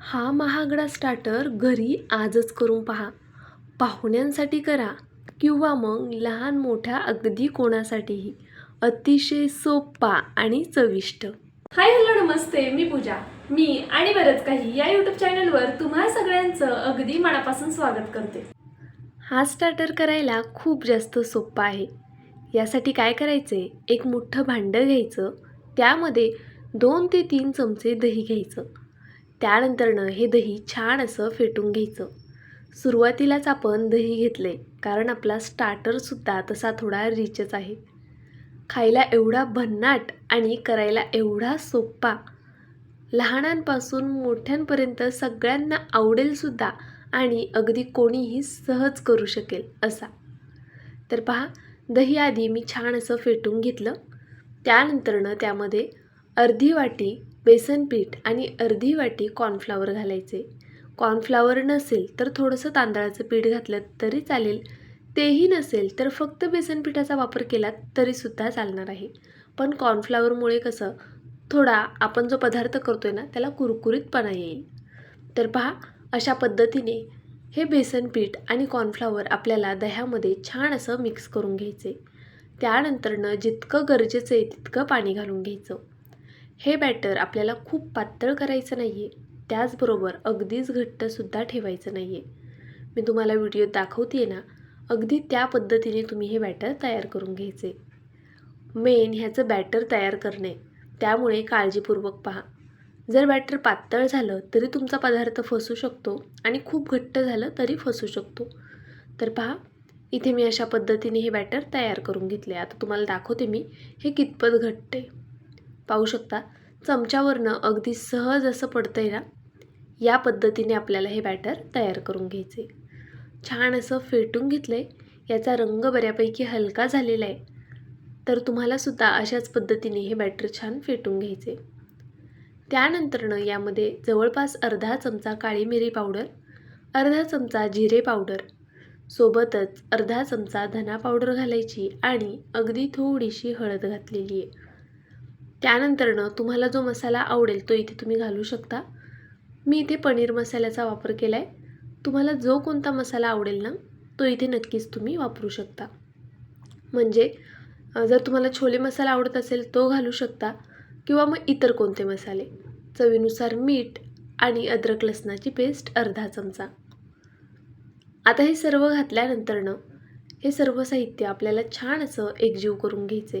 हा महागडा स्टार्टर घरी आजच करून पहा. पाहुण्यांसाठी करा किंवा मग लहान मोठ्या अगदी कोणासाठीही. अतिशय सोपा आणि चविष्ट. हाय हॅलो नमस्ते. मी पूजा. मी आणि बरंच काही या यूट्यूब चॅनलवर तुम्हा सगळ्यांचं अगदी मनापासून स्वागत करते. हा स्टार्टर करायला खूप जास्त सोपा आहे. यासाठी काय करायचे एक मोठं भांडं घ्यायचं. त्यामध्ये दोन ते तीन चमचे दही घ्यायचं. त्यानंतरनं हे दही छान असं फेटून घ्यायचं. सुरुवातीलाच आपण दही घेतले कारण आपला स्टार्टरसुद्धा तसा थोडा रिचच आहे. खायला एवढा भन्नाट आणि करायला एवढा सोपा लहानांपासून मोठ्यांपर्यंत सगळ्यांना आवडेलसुद्धा आणि अगदी कोणीही सहज करू शकेल असा. तर पहा दही आधी मी छान असं फेटून घेतलं. त्यानंतरनं त्यामध्ये अर्धी वाटी बेसन पीठ आणि अर्धी वाटी कॉर्नफ्लावर घालायचे. कॉर्नफ्लावर नसेल तर थोडंसं तांदळाचं पीठ घातलं तरी चालेल. तेही नसेल तर फक्त बेसन पिठाचा वापर केला तरीसुद्धा चालणार आहे. पण कॉर्नफ्लावरमुळे कसं थोडा आपण जो पदार्थ करतो आहे ना त्याला कुरकुरीतपणा येईल. तर पहा अशा पद्धतीने हे बेसन पीठ आणि कॉर्नफ्लावर आपल्याला दह्यामध्ये छान असं मिक्स करून घ्यायचे. त्यानंतरनं जितकं गरजेचं आहे तितकं पाणी घालून घ्यायचं. हे बॅटर आपल्याला खूप पातळ करायचं नाही आहे त्याचबरोबर अगदीच घट्टसुद्धा ठेवायचं नाही आहे मी तुम्हाला व्हिडिओ दाखवते ना अगदी त्या पद्धतीने तुम्ही हे बॅटर तयार करून घ्यायचे. मेन ह्याचं बॅटर तयार करणे त्यामुळे काळजीपूर्वक पहा. जर बॅटर पातळ झालं तरी तुमचा पदार्थ फसू शकतो आणि खूप घट्ट झालं तरी फसू शकतो. तर पहा इथे मी अशा पद्धतीने हे बॅटर तयार करून घेतले आता तुम्हाला दाखवते मी हे कितपत घट्ट आहे. पाहू शकता. चमच्यावरनं अगदी सहज असं पडतं आहे ना? या पद्धतीने आपल्याला हे बॅटर तयार करून घ्यायचे. छान असं फेटून घेतलं आहे याचा रंग बऱ्यापैकी हलका झालेला आहे. तर तुम्हालासुद्धा अशाच पद्धतीने हे बॅटर छान फेटून घ्यायचे. त्यानंतरनं यामध्ये जवळपास अर्धा चमचा काळी मिरी पावडर अर्धा चमचा जिरे पावडर सोबतच अर्धा चमचा धना पावडर घालायची आणि अगदी थोडीशी हळद घातलेली आहे. त्यानंतरनं तुम्हाला जो मसाला आवडेल तो इथे तुम्ही घालू शकता. मी इथे पनीर मसाल्याचा वापर केला आहे तुम्हाला जो कोणता मसाला आवडेल ना तो इथे नक्कीच तुम्ही वापरू शकता. म्हणजे जर तुम्हाला छोले मसाला आवडत असेल तो घालू शकता किंवा मग इतर कोणते मसाले. चवीनुसार मीठ आणि अद्रक लसणाची पेस्ट अर्धा चमचा. आता हे सर्व घातल्यानंतरनं हे सर्व साहित्य आपल्याला छान असं एकजीव करून घ्यायचे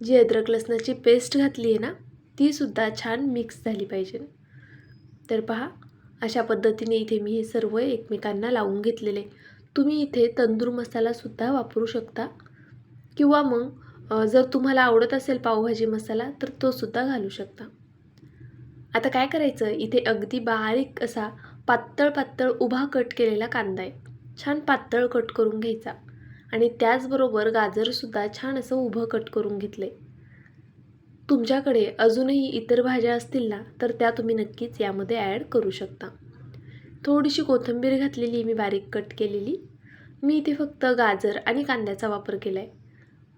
जी अद्रक लसणाची पेस्ट घातली आहे ना तीसुद्धा छान मिक्स झाली पाहिजे. तर पहा अशा पद्धतीने इथे मी हे सर्व एकमेकांना लावून घेतलेले. तुम्ही इथे तंदूर मसालासुद्धा वापरू शकता. किंवा मग जर तुम्हाला आवडत असेल पावभाजी मसाला तर तोसुद्धा घालू शकता. आता काय करायचं? इथे अगदी बारीक असा पातळ पातळ उभा कट केलेला कांदा आहे. छान पातळ कट करून घ्यायचा. आणि त्याचबरोबर गाजरसुद्धा छान असं उभं कट करून घेतले. तुमच्याकडे अजूनही इतर भाज्या असतील ना तर त्या तुम्ही नक्कीच यामध्ये ॲड करू शकता. थोडीशी कोथिंबीर घातलेली मी बारीक कट केलेली. मी इथे फक्त गाजर आणि कांद्याचा वापर केला आहे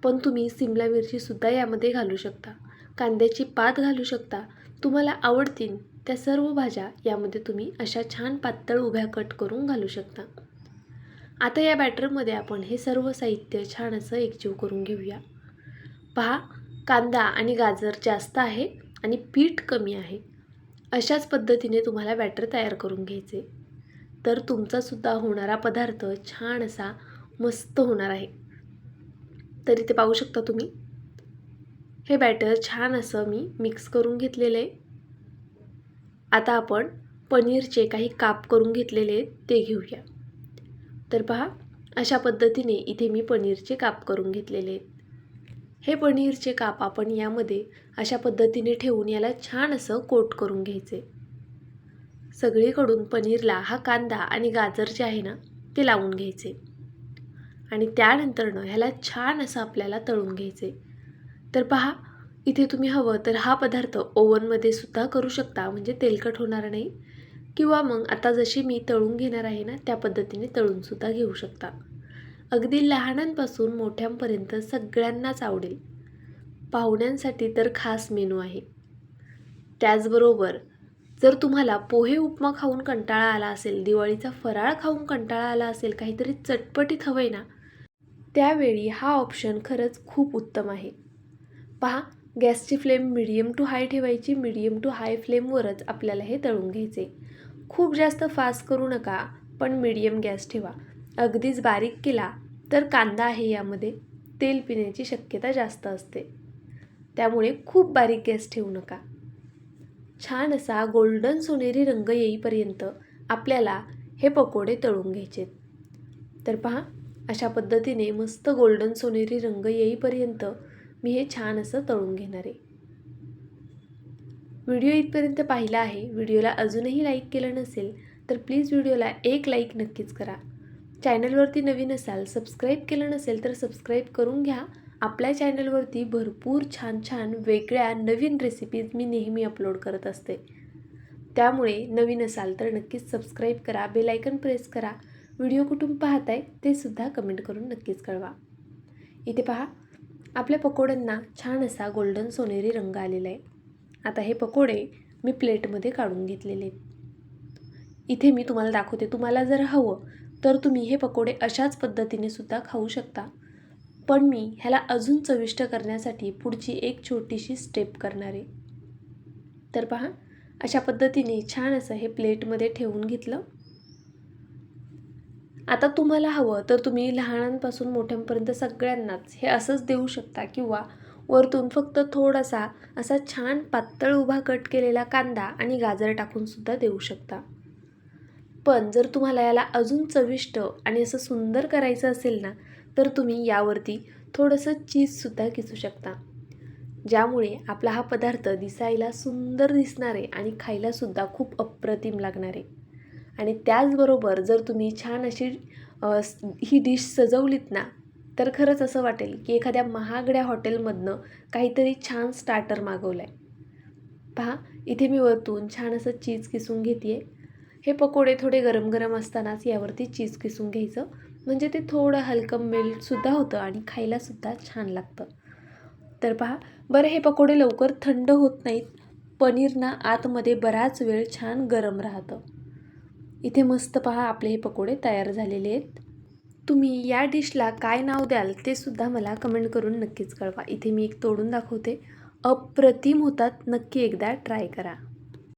पण तुम्ही सिमला मिरचीसुद्धा यामध्ये घालू शकता. कांद्याची पात घालू शकता. तुम्हाला आवडतील त्या सर्व भाज्या यामध्ये तुम्ही अशा छान पातळ उभ्या कट करून घालू शकता. आता या बॅटरमध्ये आपण हे सर्व साहित्य छान असं एकजीव करून घेऊया. पहा कांदा आणि गाजर जास्त आहे आणि पीठ कमी आहे. अशाच पद्धतीने तुम्हाला बॅटर तयार करून घ्यायचे. तर तुमचासुद्धा होणारा पदार्थ छान असा मस्त होणार आहे. तर इथे पाहू शकता तुम्ही. हे बॅटर छान असं मी मिक्स करून घेतलेलं. आहे आता आपण पनीरचे काही काप करून घेतलेले आहेत ते घेऊया. तर पहा अशा पद्धतीने इथे मी पनीरचे काप करून घेतलेले. आहेत हे पनीरचे काप आपण यामध्ये अशा पद्धतीने ठेवून याला छान असं कोट करून घ्यायचे. सगळीकडून पनीरला हा कांदा आणि गाजर जे आहे ना ते लावून घ्यायचे. आणि त्यानंतरनं ह्याला छान असं आपल्याला तळून घ्यायचे. तर पहा इथे तुम्ही हवं तर हा पदार्थ ओव्हनमध्ये सुद्धा करू शकता म्हणजे तेलकट होणार नाही. किंवा मग आता जशी मी तळून घेणार आहे ना त्या पद्धतीने तळूनसुद्धा घेऊ शकता. अगदी लहानांपासून मोठ्यांपर्यंत सगळ्यांनाच आवडेल. पाहुण्यांसाठी तर खास मेनू आहे. त्याचबरोबर जर तुम्हाला पोहे उपमा खाऊन कंटाळा आला असेल दिवाळीचा फराळ खाऊन कंटाळा आला असेल काहीतरी चटपटीत हवं आहे ना त्यावेळी हा ऑप्शन खरंच खूप उत्तम आहे. पहा गॅसची फ्लेम मिडियम टू हाय ठेवायची मिडियम टू हाय फ्लेमवरच आपल्याला हे तळून घ्यायचे. खूप जास्त फास्ट करू नका पण मिडियम गॅस ठेवा. अगदीच बारीक केला तर कांदा आहे यामध्ये. तेल पिण्याची शक्यता जास्त असते. त्यामुळे खूप बारीक गॅस ठेवू नका. छान असा गोल्डन सोनेरी रंग येईपर्यंत आपल्याला हे पकोडे तळून घ्यायचे. तर पहा अशा पद्धतीने मस्त गोल्डन सोनेरी रंग येईपर्यंत मी हे छान असं तळून घेणार. आहे व्हिडिओ इथपर्यंत पाहिला आहे व्हिडिओला अजूनही लाईक केलं नसेल तर प्लीज व्हिडिओला एक लाईक नक्कीच करा. चॅनलवरती नवीन असाल सबस्क्राईब केलं नसेल तर सबस्क्राईब करून घ्या. आपल्या चॅनलवरती भरपूर छान छान वेगळ्या नवीन रेसिपीज मी नेहमी अपलोड करत असते. त्यामुळे नवीन असाल तर नक्कीच सबस्क्राईब करा बेलायकन प्रेस करा. व्हिडिओ कुठून पाहताय ते सुद्धा कमेंट करून नक्कीच कळवा. इथे पहा आपल्या पकोड्यांना छान असा गोल्डन सोनेरी रंग आलेला आहे. आता हे पकोडे मी प्लेटमध्ये काढून घेतलेले. इथे मी तुम्हाला दाखवते तुम्हाला जर हवं तर तुम्ही हे पकोडे अशाच पद्धतीने सुद्धा खाऊ शकता. पण मी ह्याला अजून चविष्ट करण्यासाठी पुढची एक छोटीशी स्टेप करणार आहे. तर पहा अशा पद्धतीने छान असं हे प्लेटमध्ये ठेवून घेतलं. आता तुम्हाला हवं तर तुम्ही लहानांपासून मोठ्यांपर्यंत सगळ्यांनाच हे असंच देऊ शकता किंवा वरतून फक्त थोडासा असा छान पातळ उभा कट केलेला कांदा आणि गाजर टाकूनसुद्धा देऊ शकता. पण जर तुम्हाला याला अजून चविष्ट आणि असं सुंदर करायचं असेल ना तर तुम्ही यावरती थोडंसं चीजसुद्धा किसू शकता. ज्यामुळे आपला हा पदार्थ दिसायला सुंदर दिसणारे आणि खायलासुद्धा खूप अप्रतिम लागणार. आहे आणि त्याचबरोबर जर तुम्ही छान अशी ही डिश सजवलीत ना तर खरंच असं वाटेल की एखाद्या महागड्या हॉटेलमधनं काहीतरी छान स्टार्टर मागवलं आहे पहा इथे मी वरतून छान असं चीज किसून घेते हे पकोडे थोडे गरम गरम असतानाच यावरती चीज किसून घ्यायचं. म्हणजे ते थोडं हलकं मेल्टसुद्धा होतं आणि खायलासुद्धा छान लागतं. तर पहा बरं हे पकोडे लवकर थंड होत नाहीत. पनीर ना आतमध्ये बराच वेळ छान गरम राहतं. इथे मस्त पहा आपले हे पकोडे तयार झालेले आहेत. तुम्ही या डिशला काय नाव द्याल ते सुद्धा मला कमेंट करून नक्कीच कळवा. इथे मी एक तोडून दाखवते. अप्रतिम होतात. नक्की एकदा ट्राय करा.